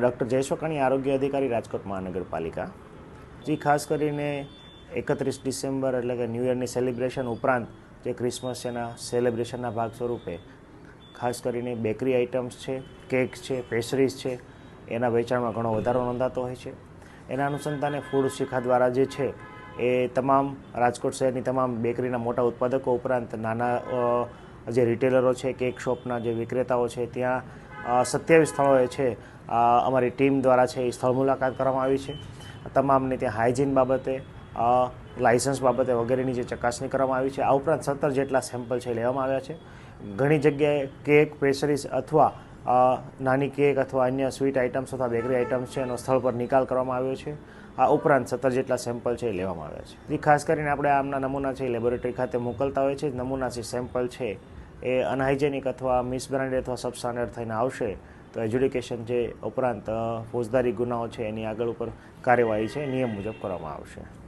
Doctor જયેશ્વર આરોગ્ય અધિકારી રાજકોટ મહાનગરપાલિકા. જે, ખાસ કરીને એકત્રીસ ડિસેમ્બર એટલે કે ન્યૂ યરની સેલિબ્રેશન ઉપરાંત જે ક્રિસમસ એના સેલિબ્રેશનના ભાગ સ્વરૂપે ખાસ કરીને બેકરી આઇટમ્સ છે કેક છે, પેસ્ટ્રીઝ છે, એના વેચાણમાં ઘણો વધારો નોંધાતો હોય છે. એના અનુસંધાને ફૂડ શિખા દ્વારા જે છે એ તમામ રાજકોટ શહેરની તમામ બેકરીના મોટા ઉત્પાદકો ઉપરાંત નાના જે રિટેલરો છે, કેક શોપના જે વિક્રેતાઓ છે, ત્યાં સત્યાવીસ સ્થળોએ છે અમારી ટીમ દ્વારા છે, એ સ્થળ મુલાકાત કરવામાં આવી છે. તમામને ત્યાં હાઇજીન બાબતે લાઇસન્સ બાબતે વગેરેની જે ચકાસણી કરવામાં આવી છે. આ ઉપરાંત સત્તર જેટલા સેમ્પલ છે લેવામાં આવ્યા છે. ઘણી જગ્યાએ કેક, પેસ્ટ્રીઝ અથવા નાની કેક અથવા અન્ય સ્વીટ આઇટમ્સ અથવા બેકરી આઇટમ્સ છે એનો સ્થળ પર નિકાલ કરવામાં આવ્યો છે. આ ઉપરાંત સત્તર જેટલા સેમ્પલ છે એ લેવામાં આવ્યા છે. ખાસ કરીને આપણે આમના નમૂના છે લેબોરેટરી ખાતે મોકલતા હોય છે. નમૂના જે સેમ્પલ છે એ અનહાઇજેનિક અથવા મિસબ્રાન્ડેડ અથવા સબસ્ટાન્ડર્ડ થઈને આવશે, તો એજ્યુડિકેશન જે ઉપરાંત ફોજદારી ગુનાઓ છે, એની આગળ ઉપર કાર્યવાહી છે, નિયમ મુજબ કરવામાં આવશે.